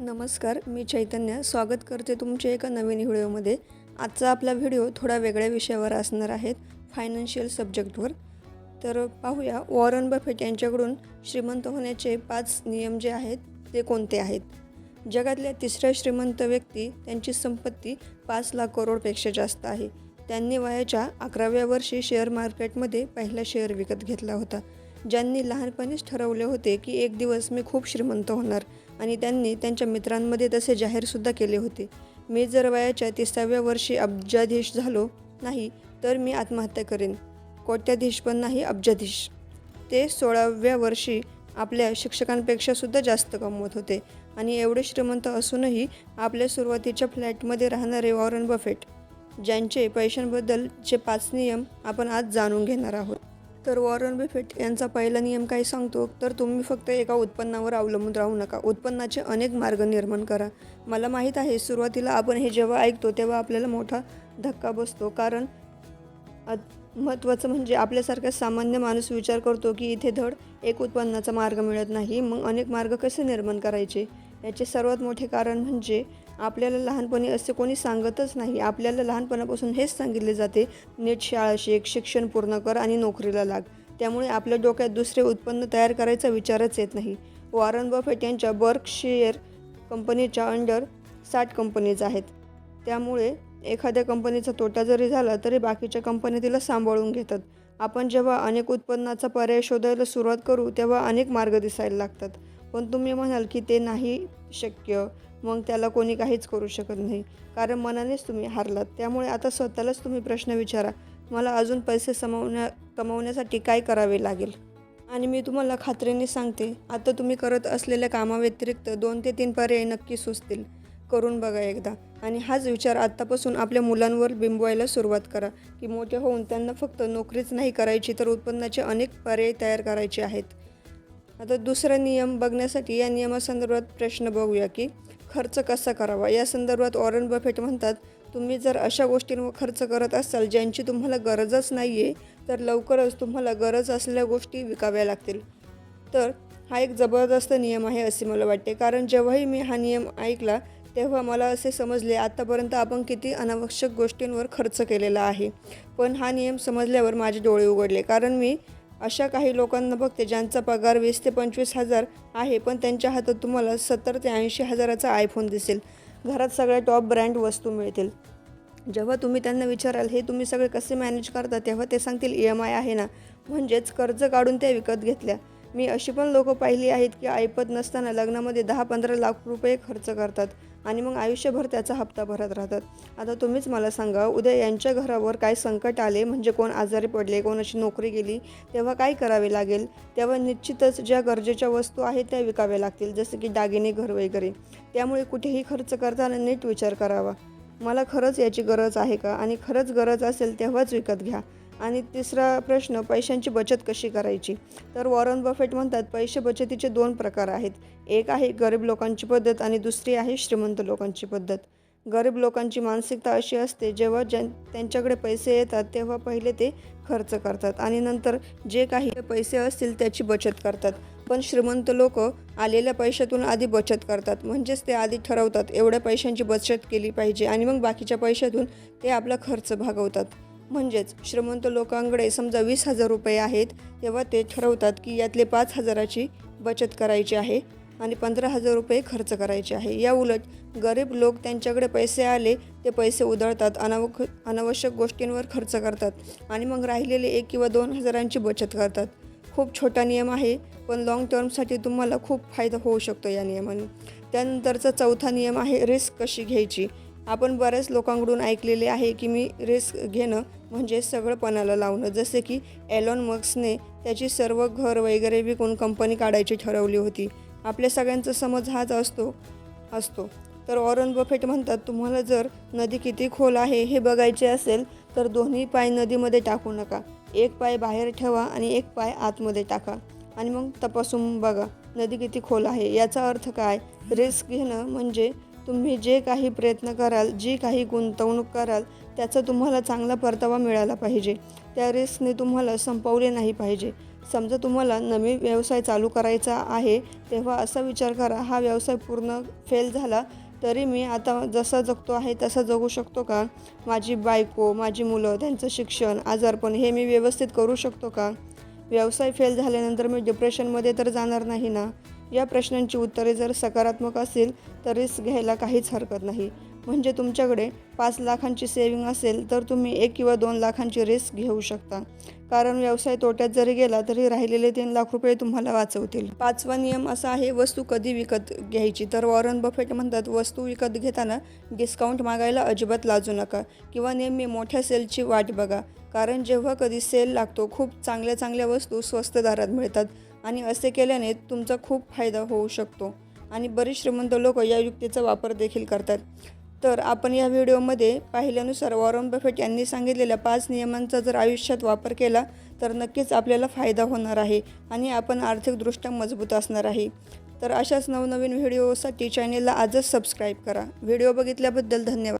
नमस्कार मी चैतन्य. स्वागत करते तुमच्या एका नवीन व्हिडिओमध्ये. आजचा आपला व्हिडिओ थोडा वेगळ्या विषयावर असणार आहेत फायनान्शियल सब्जेक्टवर तर पाहूया वॉरन बफेट यांच्याकडून श्रीमंत होण्याचे पाच नियम जे आहेत ते कोणते आहेत? जगातल्या तिसऱ्या श्रीमंत व्यक्ती त्यांची संपत्ती पाच लाख करोडपेक्षा जास्त आहे. त्यांनी वयाच्या अकराव्या वर्षी शेअर मार्केटमध्ये पहिला शेअर विकत घेतला होता. ज्यांनी लहानपणीच ठरवले होते की एक दिवस मी खूप श्रीमंत होणार. आणि त्यांनी त्यांच्या मित्रांमध्ये तसे जाहीरसुद्धा केले होते. मी जर वयाच्या तिसाव्या वर्षी अब्जाधीश झालो नाही तर मी आत्महत्या करेन. कोट्याधीश पण नाही अब्जाधीश. ते सोळाव्या वर्षी आपल्या शिक्षकांपेक्षासुद्धा जास्त कमवत होते आणि एवढे श्रीमंत असूनही आपल्या सुरुवातीच्या फ्लॅटमध्ये राहणारे वॉरन बफेट ज्यांचे पैशांबद्दलचे पाच नियम आपण आज जाणून घेणार आहोत. तर वॉरन बेफेट यांचा पहिला नियम काय सांगतो? तर तुम्ही फक्त एका उत्पन्नावर अवलंबून राहू नका. उत्पन्नाचे अनेक मार्ग निर्माण करा. मला माहीत आहे सुरुवातीला आपण हे जेव्हा ऐकतो तेव्हा आपल्याला मोठा धक्का बसतो. कारण महत्त्वाचं म्हणजे आपल्यासारखा सामान्य माणूस विचार करतो की इथे धड एक उत्पन्नाचा मार्ग मिळत नाही. मग अनेक मार्ग कसे निर्माण करायचे? याचे सर्वात मोठे कारण म्हणजे आपल्याला लहानपणी असे कोणी सांगतच नाही. आपल्याला लहानपणापासून हेच सांगितले जाते नीट शाळा शिक शिक्षण पूर्ण कर आणि नोकरीला लाग. त्यामुळे आपल्या डोक्यात दुसरे उत्पन्न तयार करायचा विचारच येत नाही. वॉरन बफेट यांच्या बर्कशेअर कंपनीच्या अंडर साठ कंपनीज आहेत. त्यामुळे एखाद्या कंपनीचा तोटा जरी झाला तरी बाकीच्या कंपनी तिला सांभाळून घेतात. आपण जेव्हा अनेक उत्पन्नाचा पर्याय शोधायला सुरुवात करू तेव्हा अनेक मार्ग दिसायला लागतात. पण तुम्ही म्हणाल की ते नाही शक्य. मग त्याला कोणी काहीच करू शकत नाही. कारण मनानेच तुम्ही हारलात. त्यामुळे आता स्वतःलाच तुम्ही प्रश्न विचारा. मला अजून पैसे समवण्या कमवण्यासाठी काय करावे लागेल? आणि मी तुम्हाला खात्रीने सांगते. आता तुम्ही करत असलेल्या कामाव्यतिरिक्त दोन ते तीन पर्याय नक्की सुचतील. करून बघा एकदा. आणि हाच विचार आत्तापासून आपल्या मुलांवर बिंबवायला सुरुवात करा. की मोठे होऊन त्यांना फक्त नोकरीच नाही करायची तर उत्पन्नाचे अनेक पर्याय तयार करायचे आहेत. आता दुसरा नियम बघण्यासाठी या नियमासंदर्भात प्रश्न बघूया की खर्च कसा करावा? या संदर्भात ऑरन बफेट म्हणतात तुम्ही जर अशा गोष्टींवर खर्च करत असाल ज्यांची तुम्हाला गरजच नाही आहे तर लवकरच तुम्हाला गरज असलेल्या गोष्टी विकाव्या लागतील. तर हा एक जबरदस्त नियम आहे असे मला वाटते कारण जेव्हाही मी हा नियम ऐकला तेव्हा मला असे समजले आत्तापर्यंत आपण किती अनावश्यक गोष्टींवर खर्च केलेला आहे. पण हा नियम समजल्यावर माझे डोळे उघडले कारण मी अशा काही लोकांना बघते ज्यांचा पगार वीस ते पंचवीस हजार आहे पण त्यांच्या हातात तुम्हाला सत्तर ते ऐंशी हजाराचा आयफोन दिसेल. घरात सगळ्या टॉप ब्रँड वस्तू मिळतील. जेव्हा तुम्ही त्यांना विचाराल हे तुम्ही सगळे कसे मॅनेज करता? तेव्हा ते सांगतील ई एम आय आहे ना. म्हणजेच कर्ज काढून त्या विकत घेतल्या. मी अशी पण लोकं पाहिली आहेत की ऐपत नसताना लग्नामध्ये दहा पंधरा लाख रुपये खर्च करतात आणि मग आयुष्यभर त्याचा हप्ता भरत राहतात. आता तुम्हीच मला सांगा उद्या यांच्या घरावर काय संकट आले? म्हणजे कोण आजारी पडले कोणाची नोकरी गेली? तेव्हा काय करावे लागेल? तेव्हा निश्चितच ज्या गरजेच्या वस्तू आहेत त्या विकाव्या लागतील जसं की दागिने घर वगैरे. त्यामुळे कुठेही खर्च करताना नीट विचार करावा. मला खरंच याची गरज आहे का? आणि खरंच गरज असेल तेव्हाच विकत घ्या. आणि तिसरा प्रश्न पैशांची बचत कशी करायची? तर वॉरन बफेट म्हणतात पैसे बचतीचे दोन प्रकार आहेत. एक आहे गरीब लोकांची पद्धत आणि दुसरी आहे श्रीमंत लोकांची पद्धत. गरीब लोकांची मानसिकता अशी असते जेव्हा ज्यां त्यांच्याकडे पैसे येतात तेव्हा पहिले ते खर्च करतात आणि नंतर जे काही पैसे असतील त्याची बचत करतात. पण श्रीमंत लोक आलेल्या पैशातून आधी बचत करतात. म्हणजेच ते आधी ठरवतात एवढ्या पैशांची बचत केली पाहिजे आणि मग बाकीच्या पैशातून ते आपला खर्च भागवतात. म्हणजेच श्रीमंत लोकांकडे समजा वीस हजार रुपये आहेत तेव्हा ते ठरवतात की यातले पाच हजाराची बचत करायची आहे आणि पंधरा हजार रुपये खर्च करायचे आहे. या उलट गरीब लोक त्यांच्याकडे पैसे आले ते पैसे उधळतात अनावक अनावश्यक गोष्टींवर खर्च करतात आणि मग राहिलेले एक किंवा दोन हजारांची बचत करतात. खूप छोटा नियम आहे पण लाँग टर्मसाठी तुम्हाला खूप फायदा होऊ शकतो या नियमाने. त्यानंतरचा चौथा नियम आहे रिस्क कशी घ्यायची? आपण बऱ्याच लोकांकडून ऐकलेले आहे की मी रिस्क घेणं म्हणजे सगळं पणाला लावणं. जसे की एलॉन मक्सने त्याची सर्व घर वगैरे विकून कंपनी काढायची ठरवली होती. आपल्या सगळ्यांचा समज हाच असतो असतो. तर ऑरन बफेट म्हणतात तुम्हाला जर नदी किती खोल आहे हे बघायचे असेल तर दोन्ही पाय नदीमध्ये टाकू नका. एक पाय बाहेर ठेवा आणि एक पाय आतमध्ये टाका. आणि मग तपासून बघा नदी किती खोल आहे? याचा अर्थ काय? रिस्क घेणं म्हणजे तुम्ही जे काही प्रयत्न कराल जी काही गुंतवणूक कराल त्याचा तुम्हाला चांगला परतावा मिळाला पाहिजे. त्या रिस्कने तुम्हाला संपवले नाही पाहिजे. समजा तुम्हाला नवीन व्यवसाय चालू करायचा आहे तेव्हा असा विचार करा हा व्यवसाय पूर्ण फेल झाला तरी मी आता जसा जगतो आहे तसा जगू शकतो का? माझी बायको माझी मुलं त्यांचं शिक्षण आजारपण हे मी व्यवस्थित करू शकतो का? व्यवसाय फेल झाल्यानंतर मी डिप्रेशनमध्ये तर जाणार नाही ना? या प्रश्नांची उत्तरे जर सकारात्मक असेल तर रिस्क घ्यायला काहीच हरकत नाही. म्हणजे तुमच्याकडे पाच लाखांची सेविंग असेल तर तुम्ही एक किंवा दोन लाखांची रिस्क घेऊ शकता. कारण व्यवसाय तोट्यात जरी गेला तरी राहिलेले तीन लाख रुपये तुम्हाला वाचवतील. पाचवा नियम असा आहे वस्तू कधी विकत घ्यायची? तर वॉरन बफेट म्हणतात वस्तू विकत घेताना डिस्काउंट मागायला अजिबात लाजू नका किंवा नेहमी मोठ्या सेलची वाट बघा. कारण जेव्हा कधी सेल लागतो खूप चांगल्या चांगल्या वस्तू स्वस्त दरात मिळतात. आणि असे केल्याने तुमचा खूप फायदा होऊ शकतो. आणि बरेच श्रीमंत लोक या युक्तीचा वापर देखील करतात. तर आपण या व्हिडिओमध्ये पाहिल्यानुसार वॉरन बफेट यांनी सांगितलेल्या पाच नियमांचा जर आयुष्यात वापर केला तर नक्कीच आपल्याला फायदा होणार आहे आणि आपण आर्थिकदृष्ट्या मजबूत असणार आहे. तर अशाच नवनवीन व्हिडिओसाठी चॅनेलला आजच सबस्क्राईब करा. व्हिडिओ बघितल्याबद्दल धन्यवाद.